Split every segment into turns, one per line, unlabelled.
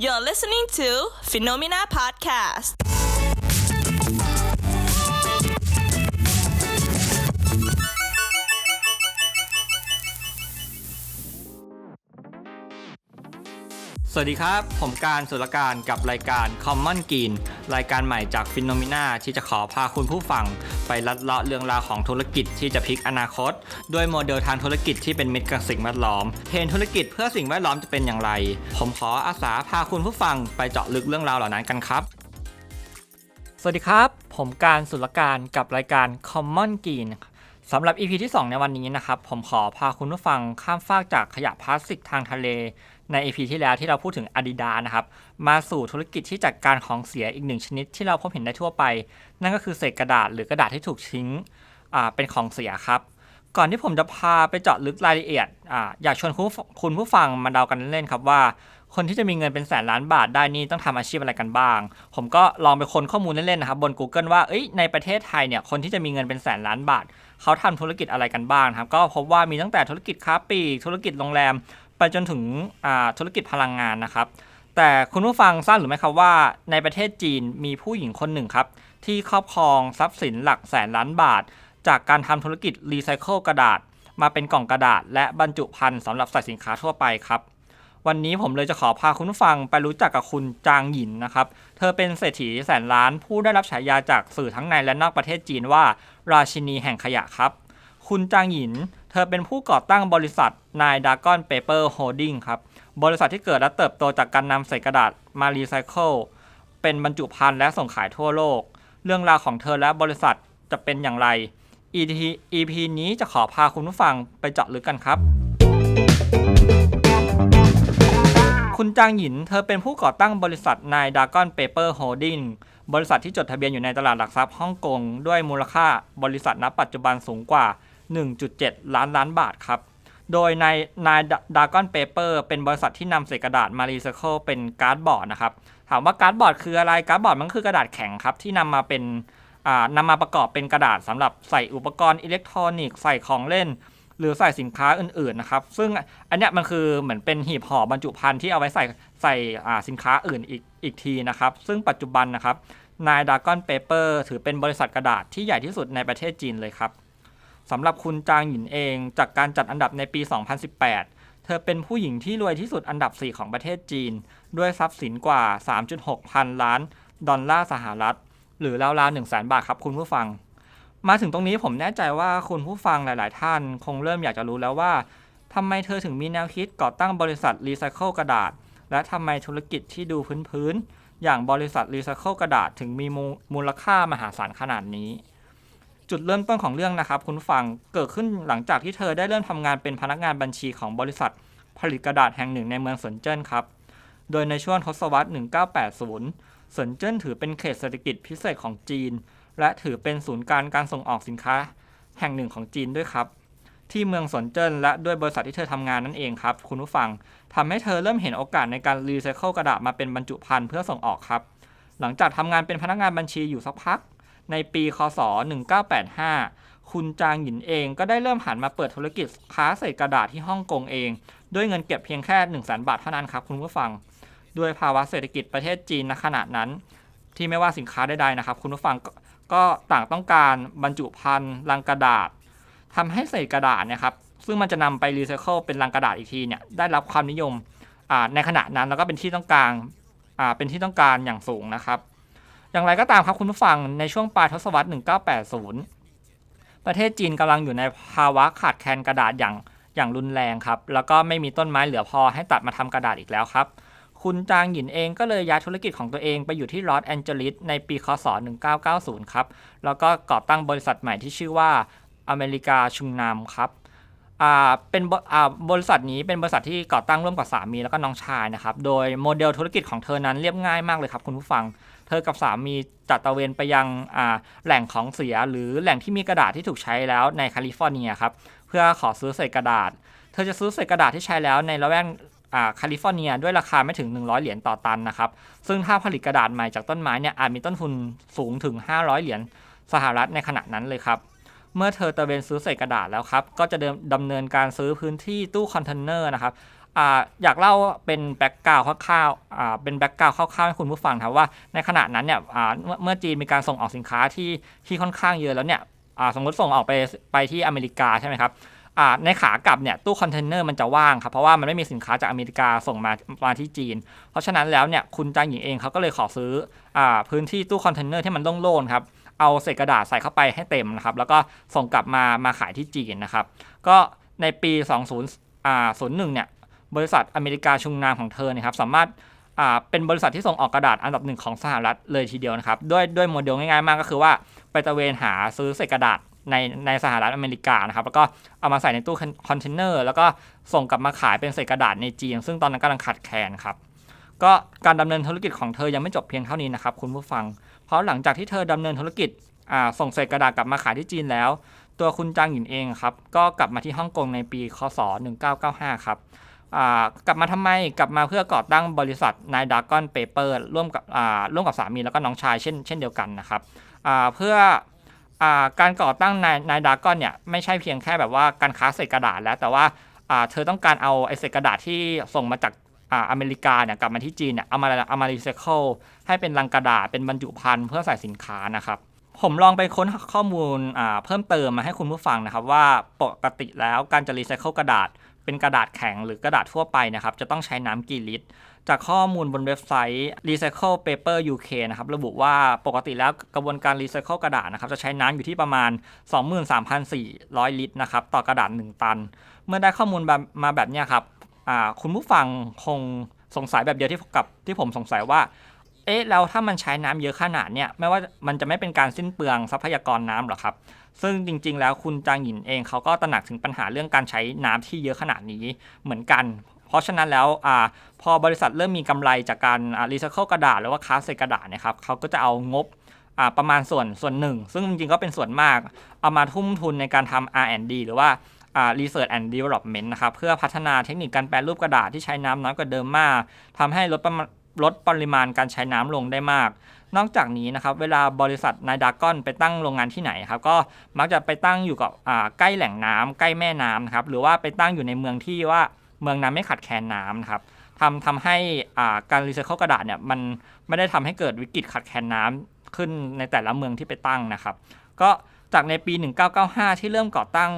You're listening to Phenomena Podcast.
สวัสดีครับ ผมการสุรการกับรายการ Common Green รายการใหม่จาก p h e n o m e n a ที่จะขอพาคุณผู้ฟัง ไปลัดเลาะเรื่องราวของธุรกิจที่จะพลิกอนาคต ด้วยโมเดลทางธุรกิจที่เป็นมิตรกับสิ่งแวดล้อมเทรนธุรกิจเพื่อสิ่งแวดล้อมจะเป็นอย่างไร ผมขออาสาพาคุณผู้ฟังไปเจาะลึกเรื่องราวเหล่านั้นกันครับ สวัสดีครับ ผมการสุรการกับรายการ Common Green สำหรับ EP ที่ 2 ในวันนี้นะครับ ผมขอพาคุณผู้ฟังข้ามฟากจากขยะพลาสติกทางทะเล ใน EP ที่แล้วที่เราพูดถึง Adidas นะครับ มาสู่ธุรกิจที่จัดการของเสียอีกหนึ่งชนิดที่เราพบเห็นได้ทั่วไป นั่นก็คือเศษกระดาษหรือกระดาษที่ถูกทิ้งเป็นของเสียครับ ก่อนที่ผมจะพาไปเจาะลึกรายละเอียดออยากชวนคุณผู้ฟังมาเดากันเล่นๆครับว่า คนที่จะมีเงินเป็นแสนล้านบาทได้นี่ต้องทำอาชีพอะไรกันบ้าง ผมก็ลองไปค้นข้อมูลเล่นๆนะครับบน Google ว่าในประเทศไทยเนี่ยคนที่จะมีเงินเป็นแสนล้านบาทเขาทำธุรกิจอะไรกันบ้างครับก็พบว่ามีตั้งแต่ธุรกิจค้าปลีกธุรกิจโรงแรม ไปจนถึงธุรกิจพลังงานนะครับ แต่คุณผู้ฟังทราบหรือไม่ครับว่าในประเทศจีนมีผู้หญิงคนหนึ่งครับ ที่ครอบครองทรัพย์สินหลักแสนล้านบาท จากการทำธุรกิจรีไซเคิลกระดาษ มาเป็นกล่องกระดาษ และบรรจุภัณฑ์สำหรับใส่สินค้าทั่วไปครับวันนี้ผมเลยจะขอพาคุณผู้ฟังไปรู้จักกับคุณจางหยินนะครับ เธอเป็นเศรษฐีแสนล้านผู้ได้รับฉายาจากสื่อทั้งในและนอกประเทศจีนว่า ราชินีแห่งขยะครับ คุณจางหยิน เธอเป็นผู้ก่อตั้งบริษัทนายดากอนเปเปอร์โฮดดิ้งครับ บริษัทที่เกิดและเติบโตจากการนำเศษกระดาษมารีไซเคิลเป็นบรรจุภัณฑ์และส่งขายทั่วโลก เรื่องราวของเธอและบริษัทจะเป็นอย่างไร EP นี้จะขอพาคุณผู้ฟังไปเจาะลึกกันครับ คุณจางหยินเธอเป็นผู้ก่อตั้งบริษัทนายดากอนเปเปอร์โฮดดิ้งบริษัทที่จดทะเบียนอยู่ในตลาดหลักทรัพย์ฮ่องกงด้วยมูลค่าบริษัทณปัจจุบันสูงกว่า 1.7 ล้านล้านบาทครับ โดยในนายดากอนเปเปอร์เป็นบริษัทที่นำเศษกระดาษมารีไซเคิลเป็นการ์ดบอร์ดนะครับ ถามว่าการ์ดบอร์ดคืออะไร การ์ดบอร์ดมันคือกระดาษแข็งครับ ที่นำมาเป็นนำมาประกอบเป็นกระดาษสำหรับใส่อุปกรณ์อิเล็กทรอนิกส์ใส่ของเล่น หรือใส่สินค้าอื่นๆนะครับ ซึ่งอันเนี้ยมันคือเหมือนเป็นหีบห่อบรรจุภัณฑ์ที่เอาไว้ใส่ใส่สินค้าอื่นอีกอีกทีนะครับ ซึ่งปัจจุบันนะครับนายดากอนเปเปอร์ถือเป็นบริษัทกระดาษที่ใหญ่ที่สุดในประเทศจีนเลยครับ สำหรับคุณจางหยินเอง จากการจัดอันดับในปี 2018 เธอเป็นผู้หญิงที่รวยที่สุดอันดับ 4 ของประเทศจีน ด้วยทรัพย์สินกว่า 3.6 พันล้าน ดอลลาร์สหรัฐ หรือราวๆ1 0 0 0 0แบาทครับคุณผู้ฟัง มาถึงตรงนี้ผมแน่ใจว่าคุณผู้ฟังหลาย ๆ ท่าน คงเริ่มอยากจะรู้แล้วว่าทำไมเธอถึงมีแนวคิดก่อตั้งบริษัทรีไซเคิลกระดาษ และทำไมธุรกิจที่ดูพื้นๆอย่างบริษัทรีไซเคิลกระดาษถึงมีมูลค่ามหาศาลขนาดนี้ จุดเริ่มต้นของเรื่องนะครับคุณฟังเกิดขึ้นหลังจากที่เธอได้เริ่มทำงานเป็นพนักงานบัญชีของบริษัท ผลิตกระดาษแห่งหนึ่งในเมืองสนเจิ้นครับ โดยในช่วงทศวรรษ 1980 สนเจิ้นถือเป็นเขตเศรษฐกิจพิเศษของจีน และถือเป็นศูนย์การการส่งออกสินค้า แห่งหนึ่งของจีนด้วยครับ ที่เมืองสนเจิ้นและด้วยบริษัทที่เธอทำงานนั่นเองครับ คุณผู้ฟังทำให้เธอเริ่มเห็นโอกาสในการรีไซเคิลกระดาษมาเป็นบรรจุภัณฑ์เพื่อส่งออกครับ หลังจากทำงานเป็นพนักงานบัญชีอยู่สักพัก ในปีคศ 1985 คุณจางหยินเองก็ได้เริ่มหันมาเปิดธุรกิจค้าใส่กระดาษที่ฮ่องกงเอง ด้วยเงินเก็บเพียงแค่ 1 0 0 0 0แบาทเท่านั้นครับคุณผู้ฟัง ด้วยภาวะเศรษฐกิจประเทศจีนณขณะนั้น ที่ไม่ว่าสินค้าใดๆนะครับ คุณผู้ฟังก็ต่างต้องการบรรจุภัณฑ์ลังกระดาษทำให้เศษกระดาษนี่ยครับซึ่งมันจะนำไปรีไซเคิลเป็นลังกระดาษอีกทีเนี่ยได้รับความนิยมในขณะนั้นแล้วก็เป็นที่ต้องการเป็นที่ต้องการอย่างสูงนะครับ อย่างไรก็ตามครับคุณผู้ฟังในช่วงปลายทศวรรษ 1980 ประเทศจีนกำลังอยู่ในภาวะขาดแคลนกระดาษอย่างอย่างรุนแรงครับ แล้วก็ไม่มีต้นไม้เหลือพอให้ตัดมาทำกระดาษอีกแล้วครับ คุณจางหยินเองก็เลยย้ายธุรกิจของตัวเองไปอยู่ที่ลอสแอนเจลิสในปีคศ 1990 ครับ แล้วก็ก่อตั้งบริษัทใหม่ที่ชื่อว่าอเมริกาชุงนามครับ อ่าเป็นอ่าบริษัทนี้เป็นบริษัทที่ก่อตั้งร่วมกับสามีแล้วก็น้องชายนะครับ โดยโมเดลธุรกิจของเธอนั้นเรียบง่ายมากเลยครับคุณผู้ฟัง เธอกับสามีจัดตะเวนไปยังอ่าแหล่งของเสียหรือแหล่งที่มีกระดาษที่ถูกใช้แล้วในแคลิฟอร์เนียครับเพื่อขอซื้อเศษกระดาษ เธอจะซื้อเศษกระดาษที่ใช้แล้วในละแวกแคลิฟอร์เนียด้วยราคาไม่ถึง 100 เหรียญต่อตันนะครับ ซึ่งถ้าผลิตกระดาษใหม่จากต้นไม้เนี่ยอาจมีต้นทุนสูงถึง 500 เหรียญสหรัฐในขณะนั้นเลยครับ เมื่อเธอตะเวนซื้อใส่กระดาษแล้วครับ ก็จะดำเนินการซื้อพื้นที่ตู้คอนเทนเนอร์นะครับออยากเล่าเป็นแบ็กกราวด์คร่าวๆเป็นแบ็กกราวด์คร่าวๆให้คุณผู้ฟังครับว่าในขณะนั้นเนี่ยเมื่อจีนมีการส่งออกสินค้าที่ที่ค่อนข้างเยอะแล้วเนี่ยสมมติส่งออกไปไปที่อเมริกาใช่ไหมครับในขากลับเนี่ยตู้คอนเทนเนอร์มันจะว่างครับเพราะว่ามันไม่มีสินค้าจากอเมริกาส่งมามาที่จีน เพราะฉะนั้นแล้วเนี่ยคุณจางหญิงเองเขาก็เลยขอซื้ออพื้นที่ตู้คอนเทนเนอร์ที่มันโล่งๆครับ เอาเศษกระดาษใส่เข้าไปให้เต็มนะครับ แล้วก็ส่งกลับมามาขายที่จีนนะครับ ก็ในปี 2001เนี่ย บริษัทอเมริกาชุงนามของเธอเนี่ยครับ สามารถเป็นบริษัทที่ส่งออกกระดาษอันดับหนึ่งของสหรัฐเลยทีเดียวนะครับ ด้วยด้วยโมเดลง่ายๆมากก็คือว่าไปตะเวนหาซื้อเศษกระดาษในในสหรัฐอเมริกานะครับ แล้วก็เอามาใส่ในตู้คอนเทนเนอร์แล้วก็ส่งกลับมาขายเป็นเศษกระดาษในจีน ซึ่งตอนนั้นกำลังขาดแคลนครับก็การดำเนินธุรกิจของเธอยังไม่จบเพียงเท่านี้นะครับ คุณผู้ฟัง เพราะหลังจากที่เธอดำเนินธุรกิจส่งเศษกระดาษกลับมาขายที่จีนแล้ว ตัวคุณจางหยินเองครับก็กลับมาที่ฮ่องกงในปีคศ 1995 ครับกลับมาทำไมกลับมาเพื่อก่อตั้งบริษัทนายดากอนเปเปอร์ร่วมกับร่วมกับสามีแล้วก็น้องชายเช่นเช่นเดียวกันนะครับเพื่ออการก่อตั้งนายนายดากอนเนี่ยไม่ใช่เพียงแค่แบบว่าการค้าเศษกระดาษแล้วแต่ว่าอ่าเธอต้องการเอาไอเศษกระดาษที่ส่งมาจาก อ่าอเมริกาเนี่ยกลับมาที่จีนเนี่ยเอามาเอามารีไซเคิลให้เป็นลังกระดาษเป็นบรรจุภัณฑ์เพื่อใส่สินค้านะครับ ผมลองไปค้นข้อมูลอ่าเพิ่มเติมมาให้คุณผู้ฟังนะครับ ว่าปกติแล้วการจะรีไซเคิลกระดาษ เป็นกระดาษแข็งหรือกระดาษทั่วไปนะครับ จะต้องใช้น้ำกี่ลิตร จากข้อมูลบนเว็บไซต์ Recycle Paper UK นะครับระบุว่าปกติแล้วกระบวนการรีไซเคิลกระดาษนะครับจะใช้น้ำอยู่ที่ประมาณ 23,400 ลิตรนะครับต่อกระดาษ 1 ตัน เมื่อได้ข้อมูลมาแบบนี้ครับ คุณผู้ฟังคงสงสัยแบบเดียวที่กับที่ผมสงสัยว่า เอ๊ะแล้วถ้ามันใช้น้ำเยอะขนาดเนี้ยไม่ว่ามันจะไม่เป็นการสิ้นเปลืองทรัพยากรน้ำหรอครับ ซึ่งจริง ๆ แล้วคุณจางหยินเองเขาก็ตระหนักถึงปัญหาเรื่องการใช้น้ำที่เยอะขนาดนี้เหมือนกันเพราะฉะนั้นแล้วอพอบริษัทเริ่มมีกำไรจากการรีไซเคิลกระดาษหรือว่าค้าเศษกระดาษนะครับเขาก็จะเอางบประมาณส่วนส่วนหนึ่ง ซึ่งจริงๆก็เป็นส่วนมาก เอามาทุ่มทุนในการทำ R&D หรือว่า Research and Development นะครับเพื่อพัฒนาเทคนิคการแปรรูปกระดาษที่ใช้น้ำน้อยกว่าเดิมมากทำให้ลดประมาณลดปริมาณการใช้น้ำลงได้มาก นอกจากนี้นะครับเวลาบริษัทนายดากอนไปตั้งโรงงานที่ไหนครับก็มักจะไปตั้งอยู่กับอ่าใกล้แหล่งน้ำใกล้แม่น้ำนะครับหรือว่าไปตั้งอยู่ในเมืองที่ว่าเมืองนั้นไม่ขาดแคลนน้ำนะครับทำทำให้อ่าการรีไซเคิลกระดาษเนี่ยมันไม่ได้ทำให้เกิดวิกฤตขาดแคลนน้ำขึ้นในแต่ละเมืองที่ไปตั้งนะครับ ก็ จากในปี 1995 ที่เริ่มก่อตั้ง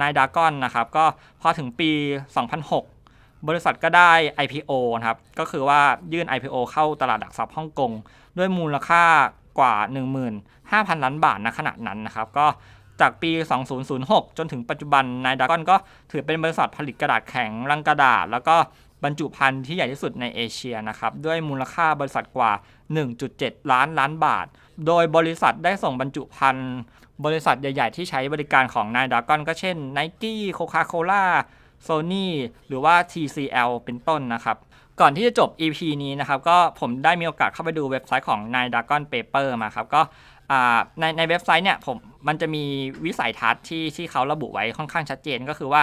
นายดากอนนะครับก็พอถึงปี 2006 บริษัทก็ได้ IPO นะครับก็คือว่ายื่น IPO เข้าตลาดหลักทรัพย์ฮ่องกงด้วยมูลค่ากว่า 15,000 ล้านบาทณขณะนั้นนะครับก็จากปี 2006 จนถึงปัจจุบันนายดากอนก็ถือเป็นบริษัทผลิตกระดาษแข็งลังกระดาษ แล้วก็บรรจุภัณฑ์ที่ใหญ่ที่สุดในเอเชียนะครับด้วยมูลค่าบริษัทกว่า 1.7 ล้านล้านบาท โดยบริษัทได้ส่งบรรจุภัณฑ์ บริษัทใหญ่ ๆ ที่ใช้บริการของนายดากอนก็เช่น Nike Coca-Cola Sony หรือว่า TCL เป็นต้นนะครับก่อนที่จะจบ EP นี้นะครับก็ผมได้มีโอกาสเข้าไปดูเว็บไซต์ของนายดากอนเปเปอร์มาครับก็ในในเว็บไซต์เนี่ยผมมันจะมีวิสัยทัศน์ที่ที่เขาระบุไว้ค่อนข้างชัดเจนก็คือว่า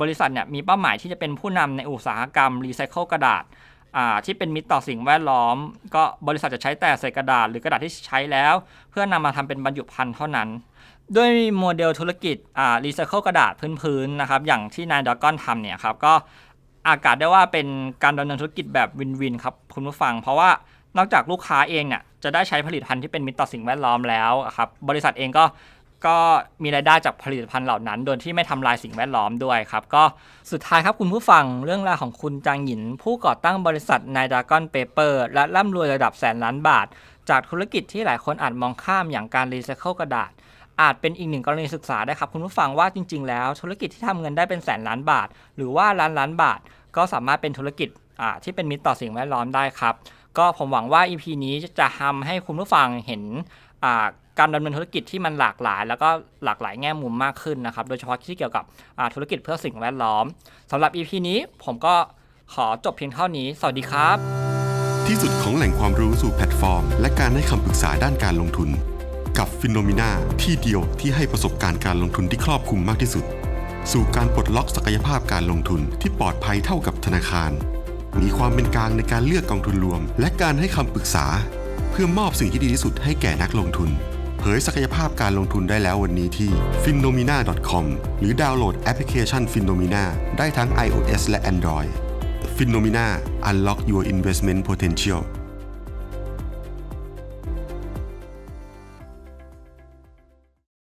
บริษัทเนี่ยมีเป้าหมายที่จะเป็นผู้นำในอุตสาหกรรมรีไซเคิลกระดาษ ที่เป็นมิตรต่อสิ่งแวดล้อม ก็บริษัทจะใช้แต่เศษกระดาษ หรือกระดาษที่ใช้แล้ว เพื่อนำมาทำเป็นบรรจุภัณฑ์เท่านั้น ด้วยโมเดลธุรกิจอ่ารีไซเคิลกระดาษพื้นๆนะครับอย่างที่นายดากอนทำเนี่ยครับก็อากาศได้ว่าเป็นการดำเนินธุรกิจแบบวินวินครับคุณผู้ฟัง เพราะว่านอกจากลูกค้าเองเนี่ยจะได้ใช้ผลิตภัณฑ์ที่เป็นมิตรต่อสิ่งแวดล้อมแล้วครับบริษัทเองก็ ก็มีรายได้จากผลิตภัณฑ์เหล่านั้น โดยที่ไม่ทำลายสิ่งแวดล้อมด้วยครับ ก็สุดท้ายครับคุณผู้ฟังเรื่องราวของคุณจางหยิน ผู้ก่อตั้งบริษัทนายดากอนเปเปอร์ และร่ำรวยระดับแสนล้านบาท จากธุรกิจที่หลายคนอาจมองข้ามอย่างการรีไซเคิลกระดาษ อาจเป็นอีกหนึ่งกรณีศึกษาได้ครับคุณผู้ฟังว่าจริง ๆ แล้ว ธุรกิจที่ทำเงินได้เป็นแสนล้านบาท หรือว่าล้านล้านบาท ก็สามารถเป็นธุรกิจที่เป็นมิตรต่อสิ่งแวดล้อมได้ครับก็ผมหวังว่า EP นี้จะทำให้คุณผู้ฟังเห็น การดำเนินธุรกิจที่มันหลากหลาย แล้วก็หลากหลายแง่มุมมากขึ้นนะครับ โดยเฉพาะที่เกี่ยวกับธุรกิจเพื่อสิ่งแวดล้อมสำหรับ EP นี้ผมก็ขอจบเพียงเท่านี้ สวัสดีครับ
ที่สุดของแหล่งความรู้สู่แพลตฟอร์ม และการให้คำปรึกษาด้านการลงทุน กับฟิโนมิน่าที่เดียวที่ให้ประสบการณ์การลงทุนที่ครอบคลุมมากที่สุด สู่การปลดล็อกศักยภาพการลงทุนที่ปลอดภัยเท่ากับธนาคาร มีความเป็นกลางในการเลือกกองทุนรวม และการให้คำปรึกษา เพื่อมอบสิ่งที่ดีที่สุดให้แก่นักลงทุน ผยศักยภาพการลงทุนได้แล้ววันนี้ที่ f i n o m i n a c o m หรือดาวน์โหลดแอปพลิเคชัน f i n o m i n a ได้ทั้ง iOS และ Android f i n o m i n a Unlock Your Investment Potential